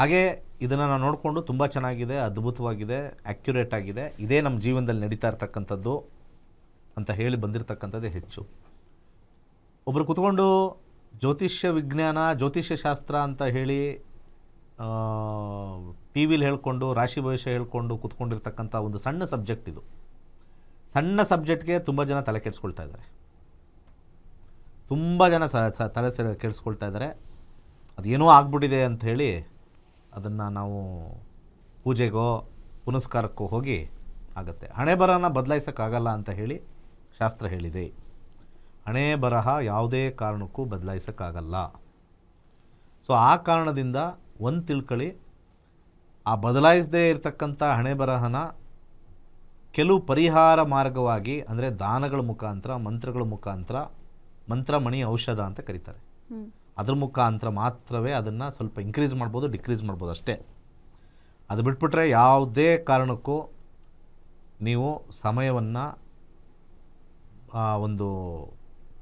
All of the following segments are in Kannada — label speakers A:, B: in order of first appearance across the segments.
A: ಹಾಗೆ ಇದನ್ನು ನಾವು ನೋಡಿಕೊಂಡು ತುಂಬ ಚೆನ್ನಾಗಿದೆ, ಅದ್ಭುತವಾಗಿದೆ ಆ್ಯಕ್ಯುರೇಟ್ ಆಗಿದೆ. ಇದೇ ನಮ್ಮ ಜೀವನದಲ್ಲಿ ನಡೀತಾ ಇರ್ತಕ್ಕಂಥದ್ದು ಅಂತ ಹೇಳಿ ಬಂದಿರತಕ್ಕಂಥದ್ದೇ ಹೆಚ್ಚು. ಒಬ್ಬರು ಕುತ್ಕೊಂಡು ಜ್ಯೋತಿಷ್ಯ ವಿಜ್ಞಾನ, ಜ್ಯೋತಿಷ್ಯ ಶಾಸ್ತ್ರ ಅಂತ ಹೇಳಿ ಟಿ ವಿಲಿ ಹೇಳ್ಕೊಂಡು, ರಾಶಿ ಭವಿಷ್ಯ ಹೇಳ್ಕೊಂಡು ಕೂತ್ಕೊಂಡಿರ್ತಕ್ಕಂಥ ಒಂದು ಸಣ್ಣ ಸಬ್ಜೆಕ್ಟ್ ಇದು. ಸಣ್ಣ ಸಬ್ಜೆಕ್ಟ್ಗೆ ತುಂಬ ಜನ ತಲೆ ಕೆಡಿಸ್ಕೊಳ್ತಾ ಇದ್ದಾರೆ. ತುಂಬ ಜನ ಸ, ತಲೆ ಕೆಡಿಸ್ಕೊಳ್ತಾ ಇದ್ದಾರೆ. ಅದೇನೋ ಆಗ್ಬಿಟ್ಟಿದೆ ಅಂತ ಹೇಳಿ ಅದನ್ನು ನಾವು ಪೂಜೆಗೋ ಪುನಸ್ಕಾರಕ್ಕೋ ಹೋಗಿ ಆಗುತ್ತೆ. ಹಣೆ ಬರಹನ ಬದಲಾಯಿಸೋಕ್ಕಾಗಲ್ಲ ಅಂತ ಹೇಳಿ ಶಾಸ್ತ್ರ ಹೇಳಿದೆ. ಹಣೆ ಬರಹ ಯಾವುದೇ ಕಾರಣಕ್ಕೂ ಬದಲಾಯಿಸೋಕ್ಕಾಗಲ್ಲ. ಸೊ, ಆ ಕಾರಣದಿಂದ ಒಂದು ತಿಳ್ಕೊಳ್ಳಿ ಆ ಬದಲಾಯಿಸದೇ ಇರತಕ್ಕಂಥ ಹಣೆ ಬರಹನ ಕೆಲವು ಪರಿಹಾರ ಮಾರ್ಗವಾಗಿ, ಅಂದರೆ ದಾನಗಳ ಮುಖಾಂತರ, ಮಂತ್ರಗಳ ಮುಖಾಂತರ, ಮಂತ್ರಮಣಿ ಔಷಧ ಅಂತ ಕರೀತಾರೆ. ಅದ್ರ ಮುಖಾಂತರ ಮಾತ್ರವೇ ಅದನ್ನು ಸ್ವಲ್ಪ ಇನ್ಕ್ರೀಸ್ ಮಾಡ್ಬೋದು ಡಿಕ್ರೀಸ್ ಮಾಡ್ಬೋದು ಅಷ್ಟೇ. ಅದು ಬಿಟ್ಬಿಟ್ರೆ ಯಾವುದೇ ಕಾರಣಕ್ಕೂ ನೀವು ಸಮಯವನ್ನು ಒಂದು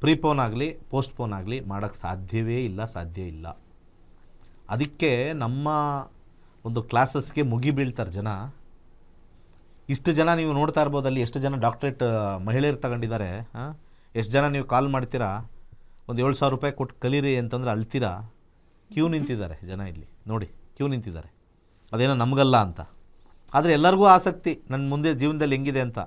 A: ಪ್ರೀಪೋನ್ ಆಗಲಿ ಪೋಸ್ಟ್ಪೋನ್ ಆಗಲಿ ಮಾಡೋಕ್ಕೆ ಸಾಧ್ಯವೇ ಇಲ್ಲ, ಸಾಧ್ಯ ಇಲ್ಲ. ಅದಕ್ಕೆ ನಮ್ಮ ಒಂದು ಕ್ಲಾಸಸ್ಗೆ ಮುಗಿ ಬೀಳ್ತಾರೆ ಜನ. ಇಷ್ಟು ಜನ ನೀವು ನೋಡ್ತಾ ಇರ್ಬೋದು ಅಲ್ಲಿ ಎಷ್ಟು ಜನ ಡಾಕ್ಟ್ರೇಟ್ ಮಹಿಳೆಯರು ತಗೊಂಡಿದ್ದಾರೆ ಎಷ್ಟು ಜನ ನೀವು ಕಾಲ್ ಮಾಡ್ತೀರಾ? ಒಂದು ಏಳು ಸಾವಿರ ರೂಪಾಯಿ ಕೊಟ್ಟು ಕಲೀರಿ ಅಂತಂದರೆ ಅಳ್ತೀರಾ? ಕ್ಯೂ ನಿಂತಿದ್ದಾರೆ ಜನ ಇಲ್ಲಿ. ನೋಡಿ ಕ್ಯೂ ನಿಂತಿದ್ದಾರೆ. ಅದೇನೋ ನಮಗಲ್ಲ ಅಂತ. ಆದರೆ ಎಲ್ಲರಿಗೂ ಆಸಕ್ತಿ. ನನ್ನ ಮುಂದೆ ಜೀವನದಲ್ಲಿ ಹೆಂಗಿದೆ ಅಂತ.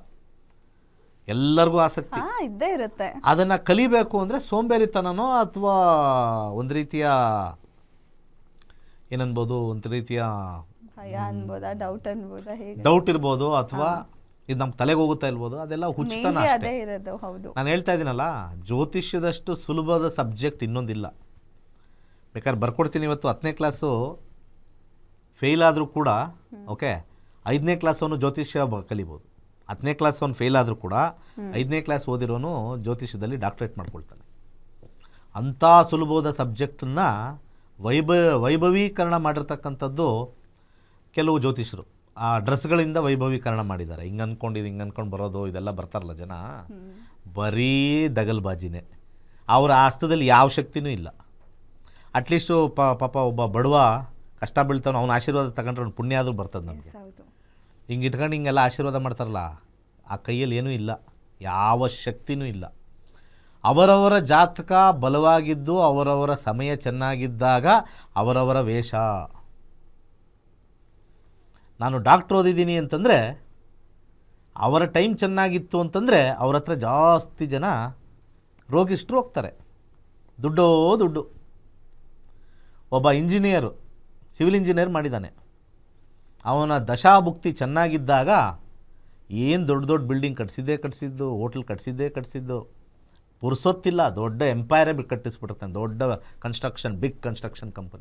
A: ಎಲ್ಲರಿಗೂ ಆಸಕ್ತಿ.
B: ಇದ್ದೇ ಇರುತ್ತೆ.
A: ಅದನ್ನು ಕಲಿಬೇಕು ಅಂದರೆ ಸೋಂಬೇರಿತನನೋ ಅಥವಾ ಒಂದು ರೀತಿಯ ಏನನ್ಬೋದು? ಒಂದು ರೀತಿಯ
B: ಡೌಟ್
A: ಇರ್ಬೋದು ಅಥವಾ ಇದು ನಮ್ಮ ತಲೆಗೆ ಹೋಗುತ್ತಾ ಇಲ್ಬೋದು ಅದೆಲ್ಲ ಹುಚ್ಚುತನ
B: Mainly
A: ಅಷ್ಟೇ.
B: ಅದೇ ಇರೋದು ಹೌದು.
A: ನಾನು ಹೇಳ್ತಾ ಇದ್ದೀನಲ್ಲ ಜ್ಯೋತಿಷ್ಯದಷ್ಟು ಸುಲಭದ ಸಬ್ಜೆಕ್ಟ್ ಇನ್ನೊಂದಿಲ್ಲ. ಬೇಕಾದ್ರೆ ಬರ್ಕೊಡ್ತೀನಿ ಇವತ್ತು ಹತ್ತನೇ ಕ್ಲಾಸು. ಫೇಲ್ ಆದರೂ ಕೂಡ ಓಕೆ ಐದನೇ ಕ್ಲಾಸವನು ಜ್ಯೋತಿಷ್ಯ ಬ ಕಲಿಬೋದು. ಹತ್ತನೇ ಕ್ಲಾಸ್ ಅವನು ಫೇಲ್ ಆದರೂ ಕೂಡ ಐದನೇ ಕ್ಲಾಸ್ ಓದಿರೋನು ಜ್ಯೋತಿಷ್ಯದಲ್ಲಿ ಡಾಕ್ಟ್ರೇಟ್ ಮಾಡ್ಕೊಳ್ತಾನೆ. ಅಂಥ ಸುಲಭವಾದ ಸಬ್ಜೆಕ್ಟನ್ನು ವೈಭ ವೈಭವೀಕರಣ ಮಾಡಿರ್ತಕ್ಕಂಥದ್ದು ಕೆಲವು ಜ್ಯೋತಿಷರು ಆ ಡ್ರೆಸ್ಗಳಿಂದ ವೈಭವೀಕರಣ ಮಾಡಿದ್ದಾರೆ. ಹಿಂಗೆ ಅಂದ್ಕೊಂಡಿದ್ದು ಹಿಂಗೆ ಅಂದ್ಕೊಂಡು ಬರೋದು ಇದೆಲ್ಲ ಬರ್ತಾರಲ್ಲ ಜನ? ಬರೀ ದಗಲ್ಬಾಜಿನೇ. ಅವರ ಆಸ್ತದಲ್ಲಿ ಯಾವ ಶಕ್ತಿನೂ ಇಲ್ಲ. ಅಟ್ಲೀಸ್ಟು ಪ ಪಾಪ ಒಬ್ಬ ಬಡವ ಕಷ್ಟ ಬೀಳ್ತಾವನು ಅವ್ನ ಆಶೀರ್ವಾದ ತಗೊಂಡ್ರೆ ಅವ್ನು ಪುಣ್ಯ ಆದರೂ ಬರ್ತದೆ ನಮಗೆ. ಹಿಂಗೆ ಇಟ್ಕೊಂಡು ಹಿಂಗೆಲ್ಲ ಆಶೀರ್ವಾದ ಮಾಡ್ತಾರಲ್ಲ ಆ ಕೈಯಲ್ಲಿ ಏನೂ ಇಲ್ಲ. ಯಾವ ಶಕ್ತಿನೂ ಇಲ್ಲ. ಅವರವರ ಜಾತಕ ಬಲವಾಗಿದ್ದು ಅವರವರ ಸಮಯ ಚೆನ್ನಾಗಿದ್ದಾಗ ಅವರವರ ವೇಷ. ನಾನು ಡಾಕ್ಟ್ರ್ ಓದಿದ್ದೀನಿ ಅಂತಂದರೆ, ಅವರ ಟೈಮ್ ಚೆನ್ನಾಗಿತ್ತು ಅಂತಂದರೆ ಅವ್ರ ಹತ್ರ ಜಾಸ್ತಿ ಜನ ರೋಗಿಷ್ಟ್ರು ಹೋಗ್ತಾರೆ. ದುಡ್ಡೋ ದುಡ್ಡು. ಒಬ್ಬ ಇಂಜಿನಿಯರು, ಸಿವಿಲ್ ಇಂಜಿನಿಯರ್ ಮಾಡಿದ್ದಾನೆ ಅವನ ದಶಾಭುಕ್ತಿ ಚೆನ್ನಾಗಿದ್ದಾಗ ಏನು ದೊಡ್ಡ ದೊಡ್ಡ ಬಿಲ್ಡಿಂಗ್ ಕಟ್ಸಿದ್ದೇ ಕಟ್ಸಿದ್ದು, ಹೋಟ್ಲ್ ಕಟ್ಸಿದ್ದೇ ಕಟ್ಸಿದ್ದು, ಪುರ್ಸೊತ್ತಿಲ್ಲ, ದೊಡ್ಡ ಎಂಪೈರೇ ಕಟ್ಟಿಸ್ಬಿಟ್ಟಿರ್ತಾನೆ ದೊಡ್ಡ ಕನ್ಸ್ಟ್ರಕ್ಷನ್ ಬಿಗ್ ಕನ್ಸ್ಟ್ರಕ್ಷನ್ ಕಂಪನಿ